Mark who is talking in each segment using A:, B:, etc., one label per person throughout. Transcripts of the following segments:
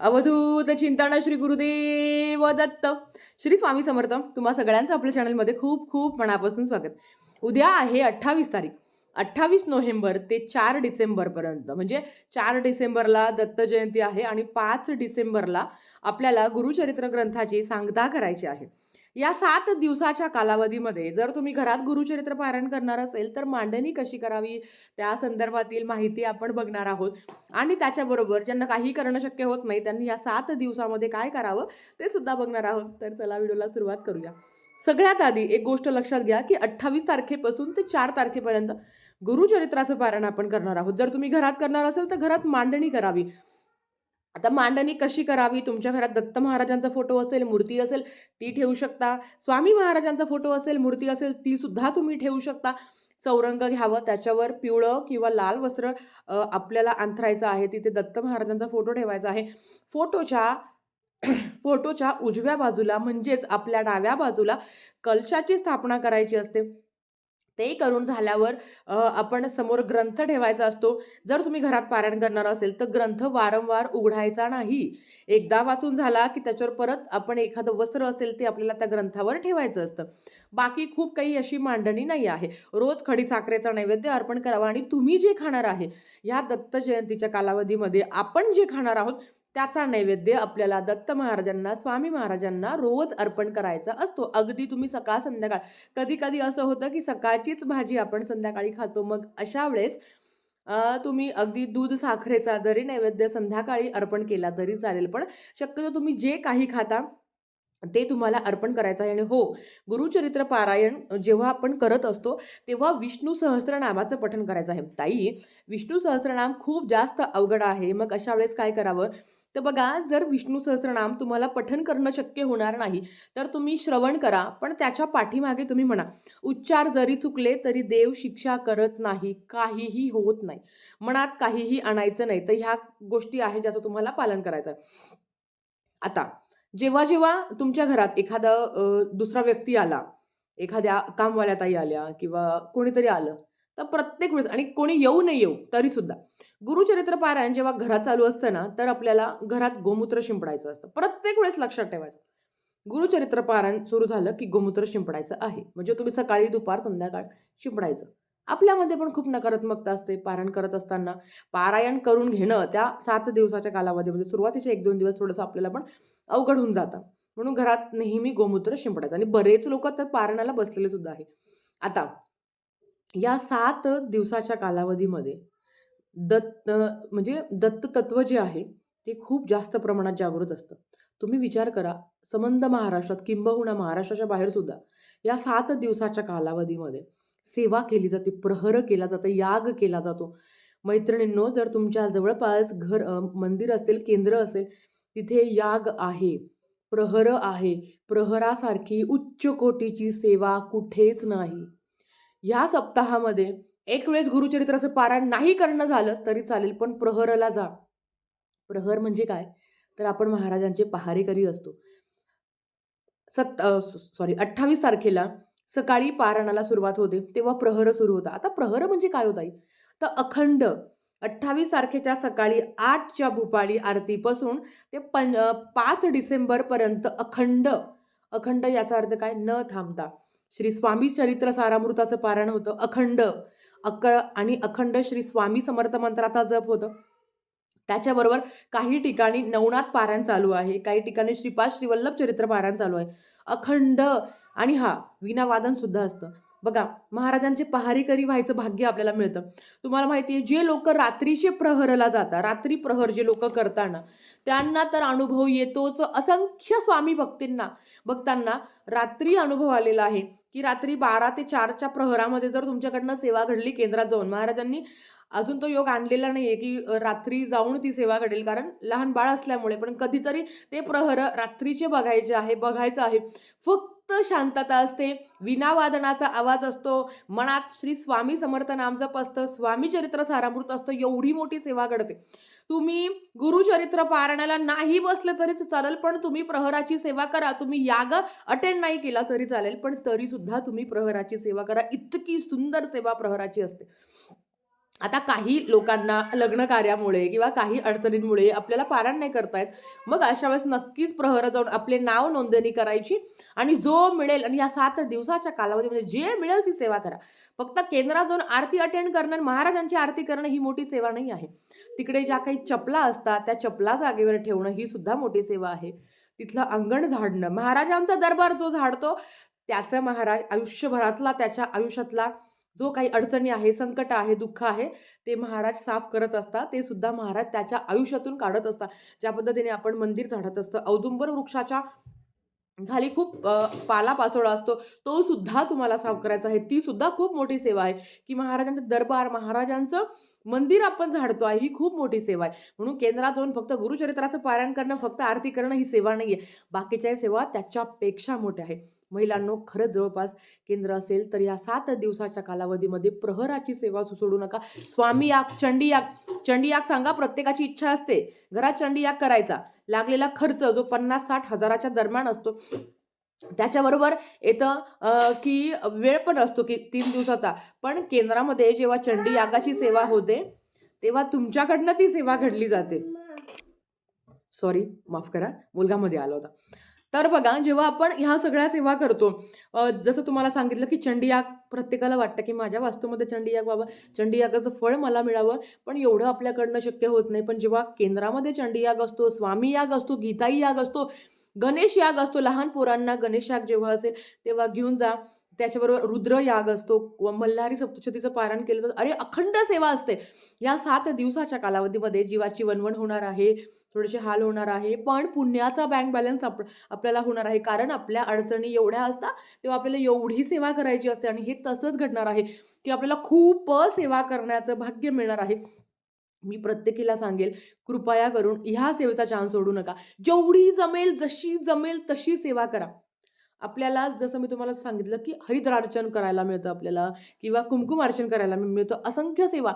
A: अवधूत चिंताना श्री गुरुदेव दत्त. श्री स्वामी समर्थ तुम्हा सगळ्यांचं आपल्या चॅनलमध्ये खूप खूप मनापासून स्वागत. उद्या आहे अठ्ठावीस तारीख. अठ्ठावीस नोव्हेंबर ते चार डिसेंबरपर्यंत म्हणजे चार डिसेंबरला दत्त जयंती आहे आणि पाच डिसेंबरला आपल्याला गुरुचरित्र ग्रंथाची सांगता करायची आहे. या सात दिवसाच्या कालावधीमध्ये जर तुम्ही घरात गुरुचरित्र पारायण करणार असेल तर मांडणी कशी करावी? त्या संदर्भातील माहिती आपण बघणार आहोत. आणि त्याच्याबरोबर ज्यांना काही करणं शक्य होत नाही त्यांनी या सात दिवसामध्ये काय करावं ते सुद्धा बघणार आहोत. तर चला व्हिडिओला सुरुवात करूया. सगळ्यात आधी एक गोष्ट लक्षात घ्या की अठ्ठावीस तारखेपासून ते चार तारखेपर्यंत गुरुचरित्राचं पारायण आपण करणार आहोत. जर तुम्ही घरात करणार असेल तर घरात मांडणी करावी. आता मांडणी कशी करावी? तुमच्या घरात दत्त महाराजांचा फोटो असेल मूर्ती असेल ती ठेवू शकता. स्वामी महाराजांचा फोटो असेल मूर्ती असेल ती सुद्धा तुम्ही ठेवू शकता. चौरंग घ्यावं त्याच्यावर पिवळं किंवा लाल वस्त्र आपल्याला अंथरायचं आहे. तिथे दत्त महाराजांचा फोटो ठेवायचा आहे. फोटोच्या फोटोच्या उजव्या बाजूला म्हणजेच आपल्या डाव्या बाजूला कलशाची स्थापना करायची असते. ते करून झाल्यावर आपण समोर ग्रंथ ठेवायचा असतो. जर तुम्ही घरात पारायण करणार असेल तर ग्रंथ वारंवार उघडायचा नाही. एकदा वाचून झाला की त्याच्यावर परत आपण एखादं वस्त्र असेल ते आपल्याला त्या ग्रंथावर ठेवायचं असतं. बाकी खूप काही अशी मांडणी नाही आहे. रोज खडी साखरेचा नैवेद्य अर्पण करावा आणि तुम्ही जे खाणार आहे या दत्त जयंतीच्या कालावधीमध्ये आपण जे खाणार आहोत त्याचा नैवेद्य आपल्याला दत्त महाराजांना स्वामी महाराजांना रोज अर्पण करायचा असतो. अगदी तुम्ही सकाळ संध्याकाळ कधी कधी असं होतं की सकाळचीच भाजी आपण संध्याकाळी खातो. मग अशा वेळेस तुम्ही अगदी दूध साखरेचा जरी नैवेद्य संध्याकाळी अर्पण केला तरी चालेल. पण शक्यतो तुम्ही जे काही खाता ते तुम्हाला अर्पण करायचं आहे. आणि हो गुरुचरित्र पारायण जेव्हा आपण करत असतो तेव्हा विष्णू सहस्रनामाचं पठण करायचं आहे. ताई विष्णू सहस्रनाम खूप जास्त अवघड आहे. मग अशा वेळेस काय करावं? तर बघा जर विष्णू सहस्रनाम तुम्हाला पठन करणं शक्य होणार नाही तर तुम्ही श्रवण करा. पण त्याच्या पाठीमागे तुम्ही म्हणा उच्चार जरी चुकले तरी देव शिक्षा करत नाही. काहीही होत नाही. मनात काहीही आणायचं नाही. तर ह्या गोष्टी आहेत ज्याचं तुम्हाला पालन करायचं आता जेव्हा जेव्हा तुमच्या घरात एखादा दुसरा व्यक्ती आला एखाद्या कामवाल्या ताई आल्या किंवा कोणीतरी आलं तर प्रत्येक वेळेस आणि कोणी येऊ नाही येऊ तरी सुद्धा गुरुचरित्र पारायण जेव्हा घरात चालू असतं ना तर आपल्याला घरात गोमूत्र शिंपडायचं असतं. प्रत्येक वेळेस लक्षात ठेवायचं. गुरुचरित्र पारायण सुरू झालं की गोमूत्र शिंपडायचं आहे. म्हणजे तुम्ही सकाळी दुपार संध्याकाळ शिंपडायचं. आपल्यामध्ये पण खूप नकारात्मकता असते. पारायण करत असताना पारायण करून घेणं त्या सात दिवसाच्या कालावधीमध्ये सुरुवातीचे एक दोन दिवस थोडंसं आपल्याला पण अवघड होऊन जातं. म्हणून घरात नेहमी गोमूत्र शिंपडायचं. आणि बरेच लोक तर पारणाला बसलेले सुद्धा आहे. आता या सात दिवसाच्या कालावधीमध्ये दत्त म्हणजे दत्त तत्व जे आहे ते खूप जास्त प्रमाणात जागृत असतं. तुम्ही विचार करा संबंध महाराष्ट्रात किंबहुना महाराष्ट्राच्या बाहेर सुद्धा या सात दिवसाच्या कालावधीमध्ये सेवा केली जाते प्रहर केला जातो याग केला जातो. मैत्रिणींनो जर तुमच्या जवळपास घर मंदिर असेल केंद्र असेल तिथे याग आहे प्रहर आहे. प्रहरासारखी उच्च कोटीची सेवा कुठेच नाही. या सप्ताहामध्ये एक वेळेस गुरुचरित्राचं पारायण नाही करणं झालं तरी चालेल पण प्रहरला जा. प्रहर म्हणजे काय? तर आपण महाराजांचे पहारेकरी असतो. सत सॉरी अठ्ठावीस तारखेला सकाळी पारायणाला सुरुवात होते तेव्हा प्रहर सुरू होता. आता प्रहर म्हणजे काय होता तर अखंड अठ्ठावीस तारखेच्या सकाळी आठच्या भूपाळी आरतीपासून ते पं पाच डिसेंबरपर्यंत अखंड अखंड याचा अर्थ काय? न थांबता. श्री स्वामी चरित्र सारामृताचं पारायण होतं अखंड अक आणि अखंड श्री स्वामी समर्थ मंत्राचा जप होतं. त्याच्याबरोबर काही ठिकाणी नवनाथ पारायण चालू आहे काही ठिकाणी श्रीपाद श्रीवल्लभ चरित्र पारायण चालू आहे. अखंड आणि हा विनावादन सुद्धा असतं. बघा महाराजांचे पहारेकरी व्हायचं भाग्य आपल्याला मिळतं. तुम्हाला माहिती आहे जे लोक रात्रीचे प्रहरला जातात रात्री प्रहर जे लोक करताना त्यांना तर अनुभव येतोच. असंख्य स्वामी भक्तींना भक्तांना रात्री अनुभव आलेला आहे की रात्री बारा ते चारच्या प्रहरामध्ये जर तुमच्याकडनं सेवा घडली केंद्रात जाऊन महाराजांनी अजून तो योग आणलेला नाही आहे की रात्री जाऊन ती सेवा घडेल. कारण लहान बाळ असल्यामुळे पण कधीतरी ते प्रहर रात्रीचे बघायचे आहे बघायचं आहे. फक्त शांतता असते. विनावादनाचा आवाज असतो. मनात श्री स्वामी समर्थ नाम असतं. स्वामी चरित्र सारामृत असतं. एवढी मोठी सेवा घडते. तुम्ही गुरुचरित्र पारायणाला नाही बसलं तरीच चालेल पण तुम्ही प्रहराची सेवा करा. तुम्ही याग अटेंड नाही केला तरी चालेल पण तरी सुद्धा तुम्ही प्रहराची सेवा करा. इतकी सुंदर सेवा प्रहराची असते. आता काही लोकांना लग्न कार्यामुळे किंवा काही अडचणींमुळे आपल्याला पारायण नाही करता येत मग अशा वेळेस नक्कीच प्रहर जाऊन आपले नाव नोंदणी करायची आणि जो मिळेल आणि या सात दिवसाच्या कालावधीमध्ये म्हणजे जे मिळेल ती सेवा करा. फक्त केंद्रात जाऊन आरती अटेंड करणं आणि महाराजांची आरती करणं ही मोठी सेवा नाही आहे. तिकडे ज्या काही चपला असतात त्या चपला जागेवर ठेवणं ही सुद्धा मोठी सेवा आहे. तिथलं अंगण झाडणं महाराजांचा दरबार जो झाडतो त्याचं महाराज आयुष्यभरातला त्याच्या आयुष्यातला जो काही अडचणी आहे संकट आहे दुःख आहे ते महाराज साफ करत असतात. ते सुद्धा महाराज त्याच्या आयुष्यातून काढत असतात. ज्या पद्धतीने आपण मंदिर झाडत असतं. औदुंबर वृक्षाच्या खाली खूप पाला पाचोळा असतो. तो सुद्धा तुम्हाला साफ करायचा आहे. ती सुद्धा खूप मोठी सेवा आहे की महाराजांचं दरबार महाराजांचं मंदिर आपण झाडतो आहे ही खूप मोठी सेवा आहे. म्हणून केंद्रात जाऊन फक्त गुरुचरित्राचं पारायण करणं फक्त आरती करणं ही सेवा नाही आहे बाकीच्या सेवा त्याच्यापेक्षा मोठ्या आहे महिलांनो खरंच जवळपास केंद्र असेल तर या सात दिवसाच्या कालावधीमध्ये प्रहराची सेवा सुसोडू नका. स्वामी याग चंडी याग. चंडी याग सांगा प्रत्येकाची इच्छा असते. घरात चंडी याग करायचा. लागलेला खर्च जो पन्नास साठ हजाराच्या दरम्यान असतो त्याच्याबरोबर येतं की वेळ पण असतो की तीन दिवसाचा. पण केंद्रामध्ये जेव्हा चंडी यागाची सेवा होते तेव्हा तुमच्याकडनं ती सेवा घडली जाते. सॉरी माफ करा मुलगामध्ये आला होता. तर बघा जेव्हा आपण ह्या सगळ्या सेवा करतो जसं तुम्हाला सांगितलं की चंडीयाग प्रत्येकाला वाटतं की माझ्या वास्तूमध्ये चंडीयाग व्हावं चंडीयागाचं फळ मला मिळावं पण एवढं आपल्याकडनं शक्य होत नाही. पण जेव्हा केंद्रामध्ये चंडीयाग असतो स्वामी याग असतो गीताई याग असतो गणेश याग असतो लहान पोरांना गणेश याग जेव्हा असेल तेव्हा घेऊन जा. त्याच्याबरोबर रुद्र याग असतो व मल्हारी सप्तशतीचं पारायण केलं तर अरे अखंड सेवा असते. या सात दिवसाच्या कालावधीमध्ये जीवाची वणवण होणार आहे थोडेसे हाल होणार आहे पण पुण्याचा बँक बॅलन्स आप आपल्याला होणार आहे. कारण आपल्या अडचणी एवढ्या असतात तेव्हा आपल्याला एवढी सेवा करायची असते आणि हे तसंच घडणार आहे की आपल्याला खूप सेवा करण्याचं भाग्य मिळणार आहे. मी प्रत्येकीला सांगेल कृपया करून ह्या सेवेचा चान्स सोडू नका. जेवढी जमेल जशी जमेल तशी सेवा करा. आपल्याला जसं मी तुम्हाला सांगितलं की हरिद्रार्चन करायला मिळतं आपल्याला किंवा कुमकुम अर्चन करायला मिळतं. असंख्य सेवा.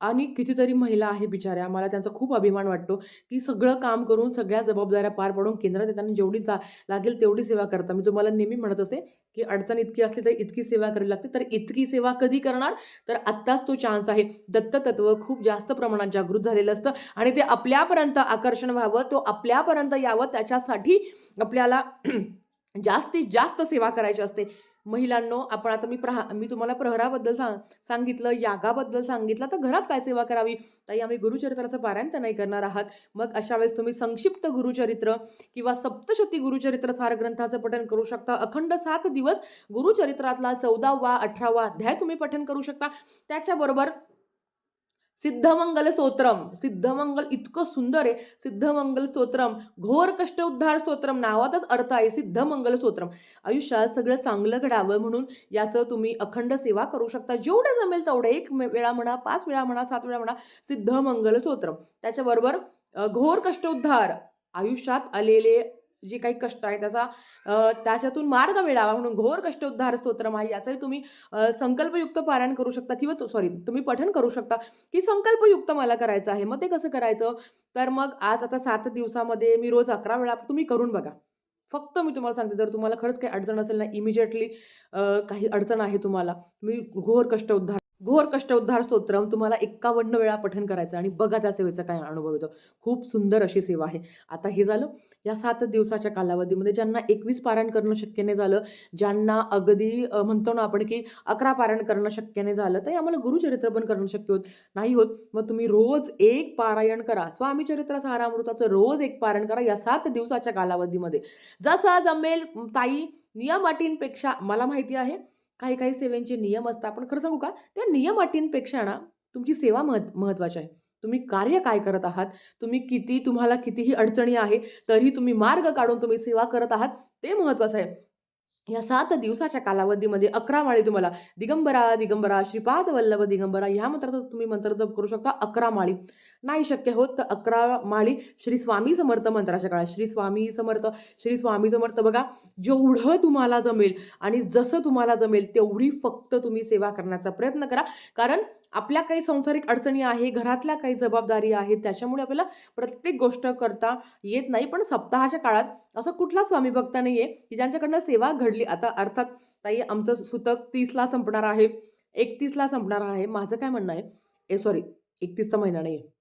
A: आणि कितीतरी महिला आहे बिचाऱ्या. मला त्यांचा खूप अभिमान वाटतो की सगळं काम करून सगळ्या जबाबदाऱ्या पार पाडून केंद्रात येताना जेवढी जा लागेल तेवढी सेवा करता मी तुम्हाला नेहमी म्हणत असे की अडचण इतकी असली तर इतकी सेवा करावी लागते. तर इतकी सेवा कधी करणार? तर आत्ताच तो चान्स आहे. दत्ततत्व खूप जास्त प्रमाणात जागृत झालेलं असतं. आणि ते आपल्यापर्यंत आकर्षण व्हावं तो आपल्यापर्यंत यावं त्याच्यासाठी आपल्याला जास्तीत जास्त सेवा करायची असते. महिलांनो आपण आता मी प्रहा मी तुम्हाला प्रहराबद्दल सांग सांगितलं यागाबद्दल सांगितलं तर घरात काय सेवा करावी? ताई आम्ही गुरुचरित्राचं पारायण तर नाही करणार आहात. मग अशा वेळेस तुम्ही संक्षिप्त गुरुचरित्र किंवा सप्तशती गुरुचरित्र सार ग्रंथाचं पठण करू शकता. अखंड सात दिवस गुरुचरित्रातला चौदावा अठरावा अध्याय तुम्ही पठण करू शकता. त्याच्याबरोबर सिद्धमंगल स्तोत्रम सिद्धमंगल इतकं सुंदर आहे. सिद्धमंगल स्तोत्रम घोर कष्ट उद्धार स्तोत्रम. नावातच अर्थ आहे सिद्धमंगल स्तोत्रम आयुष्यात सगळं चांगलं घडावं म्हणून याचं तुम्ही अखंड सेवा करू शकता. जेवढं जमेल तेवढं. एक वेळा म्हणा पाच वेळा म्हणा सात वेळा म्हणा सिद्धमंगल स्तोत्रम त्याच्याबरोबर घोर कष्ट उद्धार. आयुष्यात आलेले जे काही कष्ट आहे त्याचा त्याच्यातून मार्ग मिळावा म्हणून घोर कष्ट उद्धार स्तोत्रम आहे याचंही तुम्ही संकल्पयुक्त पारायण करू शकता किंवा सॉरी तुम्ही पठन करू शकता की संकल्पयुक्त मला करायचं आहे. मग ते कसं करायचं? तर मग आज आता सात दिवसामध्ये मी रोज अकरा वेळा तुम्ही करून बघा. फक्त मी तुम्हाला सांगते जर तुम्हाला खरंच काही अडचण असेल ना इमिजिएटली काही अडचण आहे तुम्हाला मी घोर कष्ट उद्धार घोर कष्ट उद्धार स्तोत्रम तुम्हाला एक्कावन्न वेळा पठन करायचं आणि बघा त्या सेवेचा काय अनुभव येतो. खूप सुंदर अशी सेवा आहे. आता हे झालं या सात दिवसाच्या कालावधीमध्ये ज्यांना एकवीस पारायण करणं शक्य नाही झालं ज्यांना अगदी म्हणतो ना आपण की अकरा पारायण करणं शक्य नाही झालं तर आम्हाला गुरुचरित्र पण करणं शक्य होत नाही होत. मग तुम्ही रोज एक पारायण करा. स्वामी चरित्र सारामृताचं रोज एक पारायण करा या सात दिवसाच्या कालावधीमध्ये. जसा जमेल ताई नियम अटींपेक्षा मला माहिती आहे काही काही सेवेंचे नियम असतात. पण खरं सांगू का? त्या नियम अटींपेक्षा ना तुमची सेवा महत् महत्त्वाची आहे. तुम्ही कार्य काय करत आहात? तुम्ही किती तुम्हाला कितीही अडचणी आहे तरी तुम्ही मार्ग काढून तुम्ही सेवा करत आहात ते महत्त्वाचं आहे. या सात दिवसाच्या कालावधीमध्ये अकरा माळी तुम्हाला दिगंबरा दिगंबरा श्रीपाद वल्लभ दिगंबरा ह्या मंत्राचा तुम्ही मंत्र जप करू शकता अकरा माळी. नाही शक्य होत तर अकरा माळी श्री स्वामी समर्थ मंत्राच्या काळात. श्री स्वामी समर्थ श्री स्वामी समर्थ बघा जेवढं तुम्हाला जमेल आणि जसं तुम्हाला जमेल तेवढी फक्त तुम्ही सेवा करण्याचा प्रयत्न करा. कारण आपल्या काही सांसारिक अडचणी आहे घरातल्या काही जबाबदारी आहेत त्याच्यामुळे आपल्याला प्रत्येक गोष्ट करता येत नाही. पण सप्ताहाच्या काळात असं कुठला स्वामी भक्त नाही आहे की ज्यांच्याकडनं सेवा घडली. आता अर्थात ताई आमचं सुतक तीसला संपणार आहे एकतीसला संपणार आहे. माझं काय म्हणणं आहे? ए सॉरी एकतीसचा महिना नाही आहे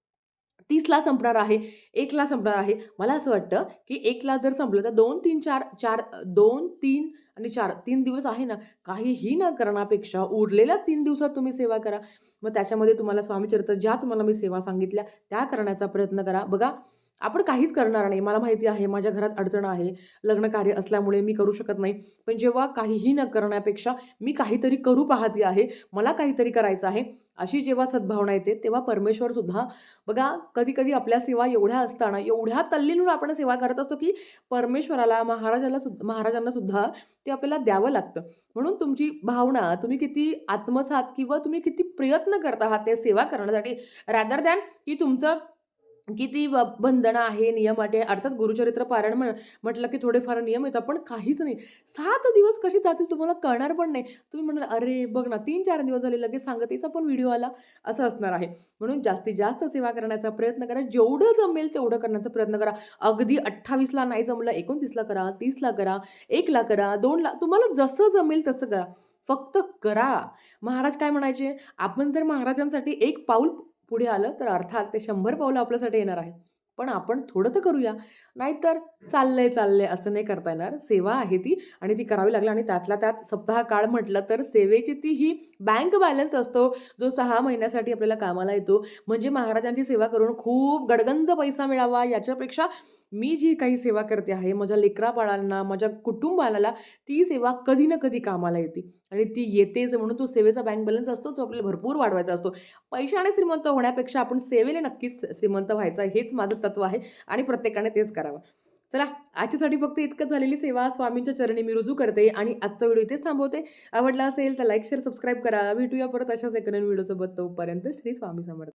A: तीसला संपणार आहे एकला संपणार आहे. मला असं वाटतं की एकला जर संपलं तर दोन तीन चार चार दोन तीन आणि चार तीन दिवस आहे ना काहीही न करण्यापेक्षा उरलेल्या तीन दिवसात तुम्ही सेवा करा. मग त्याच्यामध्ये तुम्हाला स्वामीचरित्र ज्या तुम्हाला मी सेवा सांगितल्या त्या करण्याचा प्रयत्न करा. बघा आपण काहीच करणार नाही. मला माहिती आहे माझ्या घरात अडचण आहे. लग्न कार्य असल्यामुळे मी करू शकत नाही. पण जेव्हा काहीही न करण्यापेक्षा मी काहीतरी करू पाहते आहे मला काहीतरी करायचं आहे अशी जेव्हा सद्भावना येते तेव्हा परमेश्वर सुद्धा बघा कधी कधी आपल्या सेवा एवढ्या असताना एवढ्या तल्लीन आपण सेवा करत असतो की परमेश्वराला महाराजाला सुद्धा महाराजांना सुद्धा ते आपल्याला द्यावं लागतं. म्हणून तुमची भावना तुम्ही किती आत्मसात किंवा तुम्ही किती प्रयत्न करत आहात ते सेवा करण्यासाठी रॅदर दॅन की तुमचं किती ब बंधनं आहे नियम आहे अर्थात गुरुचरित्र पारायण म्हण म्हटलं की थोडेफार नियम येतात पण काहीच नाही. सात दिवस कसे जातील तुम्हाला कळणार पण नाही. तुम्ही म्हणाल अरे बघ ना तीन चार दिवस झाले लगेच सांगतेचा पण व्हिडिओ आला. असं असणार आहे. म्हणून जास्तीत जास्त सेवा करण्याचा प्रयत्न करा. जेवढं जमेल तेवढं करण्याचा प्रयत्न करा. अगदी अठ्ठावीसला नाही जमलं एकोणतीसला करा तीसला करा एकला करा दोनला तुम्हाला जसं जमेल तसं करा. फक्त करा. महाराज काय म्हणायचे? आपण जर महाराजांसाठी एक पाऊल पुढे आलं तर अर्थात ते शंभर पावलं आपल्यासाठी येणार आहे. पण आपण थोडं तर करूया. नाहीतर चाललंय चाललंय असं नाही करता येणार. सेवा आहे ती आणि ती करावी लागली आणि त्यातल्या त्यात सप्ताह काळ म्हटलं तर सेवेची ती ही बँक बॅलन्स असतो जो सहा महिन्यासाठी आपल्याला कामाला येतो. म्हणजे महाराजांची सेवा करून खूप गडगंज पैसा मिळावा याच्यापेक्षा मी जी काही सेवा करते आहे माझ्या लेकराबाळांना माझ्या कुटुंबाला ती सेवा कधी ना कधी कामाला येते. आणि ती येतेच म्हणून तो सेवेचा बँक बॅलन्स असतो जो आपल्याला भरपूर वाढवायचा असतो. पैशाने श्रीमंत होण्यापेक्षा आपण सेवेने नक्कीच श्रीमंत व्हायचा हेच माझं तत्व आहे आणि प्रत्येकाने तेच करावं. चला आजच्यासाठी फक्त इतकंच झालेली सेवा. स्वामींच्या चरणी मी रुजू करते आणि आजचा व्हिडिओ इथेच थांबवते. आवडला असेल तर लाईक शेअर सबस्क्राईब करा. भेटूया परत अशाच एक नवीन व्हिडिओसोबत तोपर्यंत श्री स्वामी समर्थ.